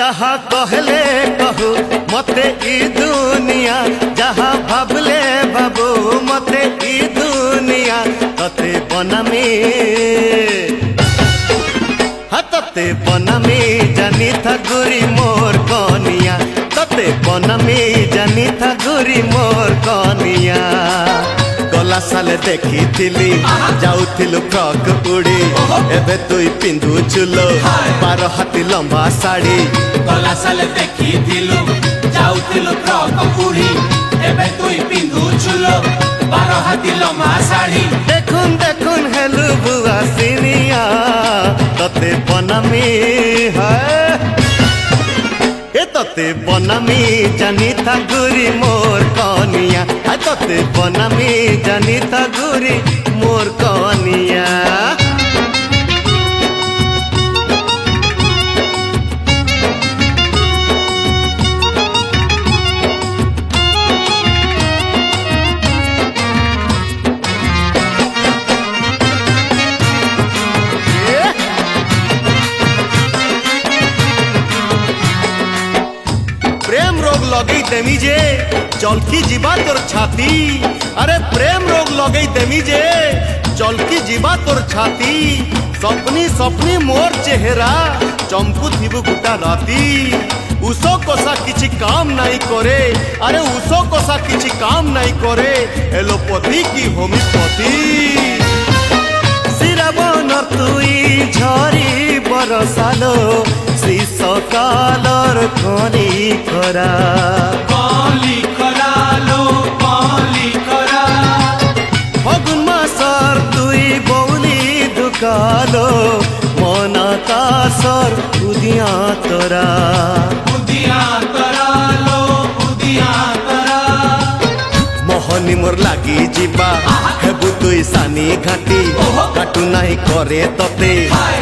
যাহা কহলে কহু মতে ই দুনিয়া যাহা ভাবলে বাবু মতে ই দুনিয়া ততে বনামি হাততে বনামি জানি থাগুরি মোর কনিয়া ততে বনামি জানি থাগুরি মোর কনিয়া গলা সালে ଦେଖିଥିଲି ଯାଉଥିଲୁ ଫ୍ରକ୍ ଉଡ଼ି ଏବେ ତୁଇ ପିନ୍ଧୁଚୁଲୋ ବାର ହାତି ଲମ୍ବା ଶାଢ଼ୀ ଗଲା ସାଲେ ଦେଖିଥିଲୁ ଯାଉଥିଲୁ ଫ୍ରକ ପୁରୀ ଏବେ ତୁଇ ପିନ୍ଧୁଛୁଲୋ ବାର ହାତି ଲମ୍ବା ଶାଢ଼ୀ দেখুন দেখুন হেলু বুয়া সিনিয়া ততে বনামি হয় এ ততে বনামি জানি থাকুরি মোর কনিয়া। ততে বনামি জানি থাকুরি মোর কনিয়া। তেমি যে জলকি জিবা তোর ছাতি আরে প্রেম রোগ লগেই তেমি যে জলকি জিবা তোর ছাতি স্বপ্নি স্বপ্নি মোর চেহারা চমকু থিবু গোটা রাতি উসো কষা কিছু কাম নাই করে আরে উসো কষা কিছু কাম নাই করে এলোপথি কি হোমিওপ্যাথি শ্রীরাবণ তুই ঝরি বরসালো শ্রী সকালর খনি খরা কলি খরালো কলি খরা ফাগুন মাসর তুই বৌলি দুকালো মনা তাসর উদিয়া তোরা। উদিয়া তোরালো উদিয়া তোরা। মোহনি মোর লাগি যিবা হেবু তুই সানি ঘাটি। কাটু নাই করে ততে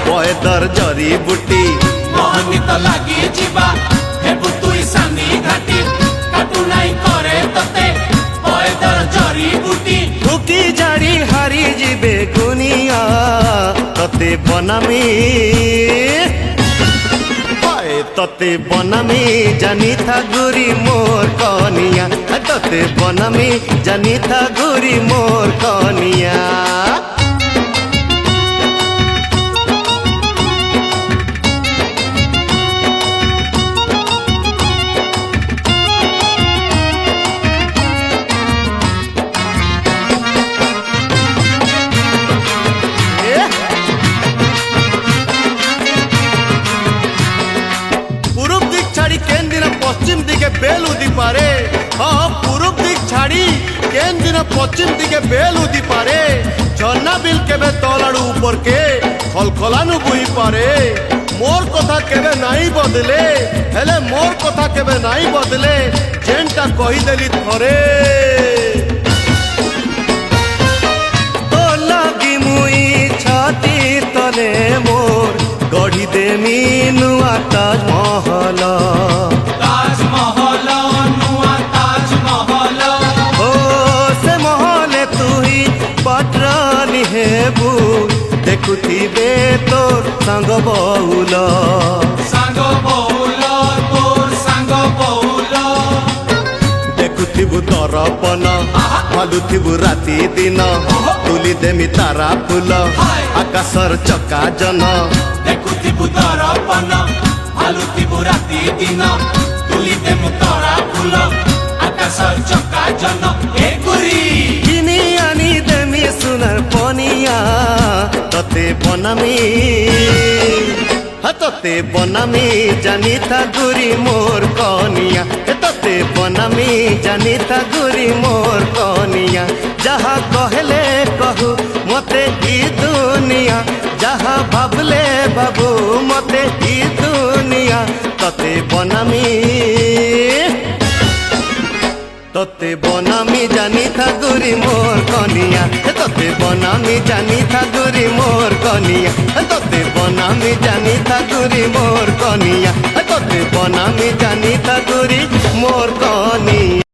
বয়দর জরি বুটি। মোহনি তো লাগি যিবা ঘাটি কাটুনাই করে ততে পয়দর জরি বুটি। ভুকি ততে বনামি। ততে বনামি, জানি মোর কনিয়া। ততে বনামি, জানি থাগুরি মোর কনিয়া। পশ্চিম দিকে বেল উদি পারে। হ্যাঁ পূরব দিক ছাড়ি, কেন পশ্চিম দিকে বেল উদি পারে। ঝর্ণা বিল কেবে তলাড়ু উপরকে, খলখলানু বহি পারে। মোর কথা কেবে নাই বদলে, হেলে মোর কথা কেবে নাই বদলে, যেনটা কহিদেলি থরে। লাগি মুই ছাতি তলে মোর, গঢ়ি দেমি নূଆ তাজমহল দেখুথিবে তোর সাঙ্গ বউল ସାଙ୍ଗ ବହୁଲ ତୋର ସାଙ୍ଗ ବହୁଲ দেখুথিবু দরপন ভালুথিবু রাতি দিন তুলি দেমি তারা ফুল আকাশর চকা জন ଦେଖୁଥିବୁ ଦରପନ ଭାଲୁଥିବୁ ରାତି ଦିନ ତୁଲି ଦେମୁ ତରା ଫୁଲ ଆକାଶ ଚକା ଜନ ଏ ଗୁରି কিনি আনি দেমি সোনার পনিয়া ততে বনামি হা, বনামি জানি থাগুরি মোর কনিয়া। এ বনামি জানি থাগুরি মোর কনিয়া। যাহা কহলে কহু মতে ই দুনিয়া। যাহা ভাবলে বাবু মতে ই দুনিয়া। ততে বনামি তোতে বনামি। জানি থাকুরি মোর কনিয়া। তোতে বনামি জানি থাকুরি মোর কনিয়া। তোতে বনামি জানি থাকুরি মোর কনিয়া। তোতে বনামি জানি থাকুরি মোর কনিয়া।